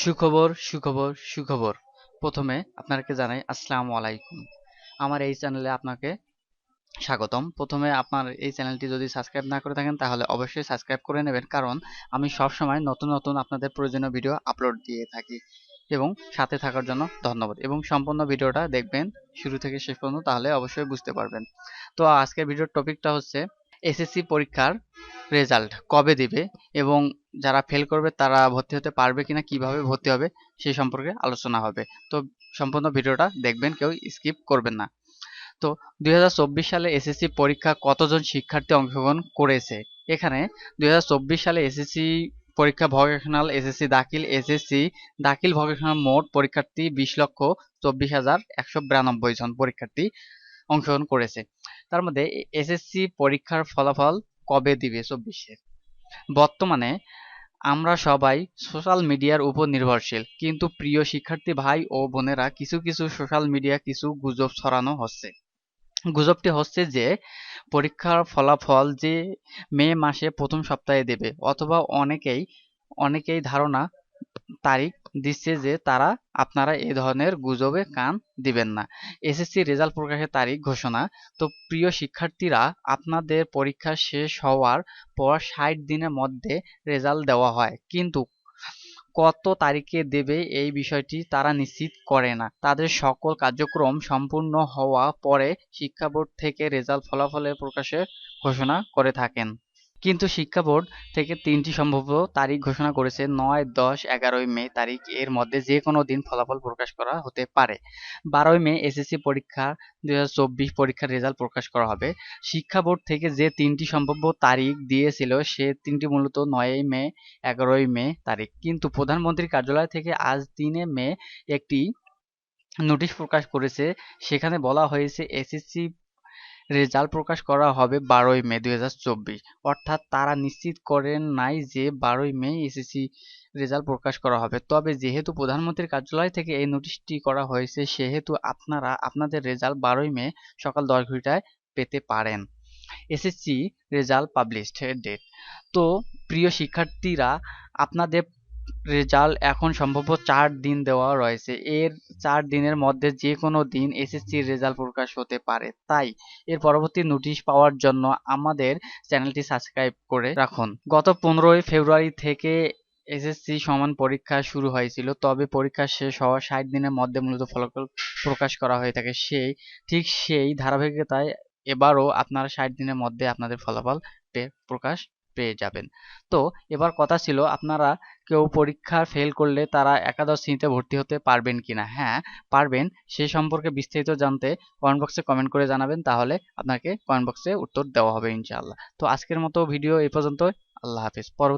সুখবর সুখবর সুখবর। প্রথমে আপনাকে জানাই আসসালামু আলাইকুম। আমার এই চ্যানেলে আপনাকে স্বাগতম। প্রথমে আপনার এই চ্যানেলটি যদি সাবস্ক্রাইব না করে থাকেন, তাহলে অবশ্যই সাবস্ক্রাইব করে নেবেন, কারণ আমি সব সময় নতুন নতুন আপনাদের প্রয়োজনীয় ভিডিও আপলোড দিয়ে থাকি। এবং সাথে থাকার জন্য ধন্যবাদ। এবং সম্পূর্ণ ভিডিওটা দেখবেন শুরু থেকে শেষ পর্যন্ত, তাহলে অবশ্যই বুঝতে পারবেন। তো আজকের ভিডিওর টপিকটা হচ্ছে এসএসসি পরীক্ষার রেজাল্ট কবে দিবে? এবং যারা ফেল করবে তারা ভর্তি হতে পারবে কিনা, কীভাবে ভর্তি হবে সেই সম্পর্কে আলোচনা হবে। তো সম্পূর্ণ ভিডিওটা দেখবেন, কেউ স্কিপ করবেন না। তো দুই সালে এসএসসি পরীক্ষা কতজন শিক্ষার্থী অংশগ্রহণ করেছে? এখানে দুই সালে এসএসসি পরীক্ষা ভকেশনাল এসএসসি দাখিল এসএসসি দাখিল ভকেশনাল মোট পরীক্ষার্থী বিশ লক্ষ চব্বিশ হাজার একশো বিরানব্বই জন পরীক্ষার্থী অংশগ্রহণ করেছে। তার মধ্যে এসএসসি পরীক্ষার ফলাফল কবে দিবে? চব্বিশে। বর্তমানে আমরা সবাই সোশ্যাল মিডিয়ার উপর নির্ভরশীল, কিন্তু প্রিয় শিক্ষার্থী ভাই ও বোনেরা কিছু কিছু সোশ্যাল মিডিয়া কিছু গুজব ছড়ানো হচ্ছে। গুজবটি হচ্ছে যে, পরীক্ষার ফলাফল যে মে মাসে প্রথম সপ্তাহে দেবে, অথবা অনেকেই অনেকেই ধারণা, তারিখ দিচ্ছে যে তারা আপনারা এই ধরনের গুজবে কান দিবেন না। এসএসসি রেজাল্ট প্রকাশের তারিখ ঘোষণা। তো প্রিয় শিক্ষার্থীরা, আপনাদের পরীক্ষা শেষ হওয়ার পর ষাট দিনের মধ্যে রেজাল্ট দেওয়া হয়। কিন্তু কত তারিখে দেবে এই বিষয়টি তারা নিশ্চিত করে না। তাদের সকল কার্যক্রম সম্পূর্ণ হওয়া পরে শিক্ষা বোর্ড থেকে রেজাল্ট ফলাফলের প্রকাশের ঘোষণা করে থাকেন। কিন্তু শিক্ষা বোর্ড থেকে তিনটি সম্ভাব্য তারিখ ঘোষণা করেছে নয়, দশ, এগারোই মে তারিখ। এর মধ্যে যে কোনো দিন ফলাফল প্রকাশ করা হতে পারে। বারোই মে এসএসসি পরীক্ষা দুই পরীক্ষার রেজাল্ট প্রকাশ করা হবে। শিক্ষা বোর্ড থেকে যে তিনটি সম্ভাব্য তারিখ দিয়েছিল, সে তিনটি মূলত নয়ই মে, এগারোই মে তারিখ। কিন্তু প্রধানমন্ত্রীর কার্যালয় থেকে আজ তিনে মে একটি নোটিশ প্রকাশ করেছে। সেখানে বলা হয়েছে, এসএসসি রেজাল্ট প্রকাশ করা হবে বারোই মে দু হাজার চব্বিশ। অর্থাৎ তারা নিশ্চিত করেন নাই যে বারোই মে এসএসসি রেজাল্ট প্রকাশ করা হবে। তবে যেহেতু প্রধানমন্ত্রীর কার্যালয় থেকে এই নোটিশটি করা হয়েছে, সেহেতু আপনারা, আপনাদের রেজাল্ট বারোই মে সকাল দশ ঘটিকায় পেতে পারেন। SSC result published date. তো প্রিয় শিক্ষার্থীরা, আপনাদের রেজাল্ট এখন সম্ভবত চার দিন দেওয়া রয়েছে। এর চার দিনের মধ্যে যে কোনো দিন এসএসসির রেজাল্ট প্রকাশ হতে পারে। তাই এর পরবর্তী নোটিশ পাওয়ার জন্য আমাদের চ্যানেলটি সাবস্ক্রাইব করে রাখুন। গত পনেরোই ফেব্রুয়ারি থেকে এসএসসি সমান পরীক্ষা শুরু হয়েছিল, তবে পরীক্ষা শেষ হওয়ার ষাট দিনের মধ্যে মূলত ফলাফল প্রকাশ করা হয়ে থাকে। সেই, ঠিক সেই ধারাবাহিকতায় এবারও আপনারা ষাট দিনের মধ্যে আপনাদের ফলাফল প্রকাশ পেয়ে যাবেন। তো এবার কথা ছিল আপনারা কেউ পরীক্ষা ফেল করলে তারা একাদশ শ্রেণীতে ভর্তি হতে পারবেন কিনা? হ্যাঁ পারবেন। সে সম্পর্কে বিস্তারিত জানতে কমেন্ট বক্সে কমেন্ট করে জানাবেন, তাহলে আপনাকে কমেন্ট বক্সে উত্তর দেওয়া হবে ইনশাআল্লাহ। তো আজকের মতো ভিডিও এই পর্যন্ত আল্লাহ হাফিজ। পরবর্তী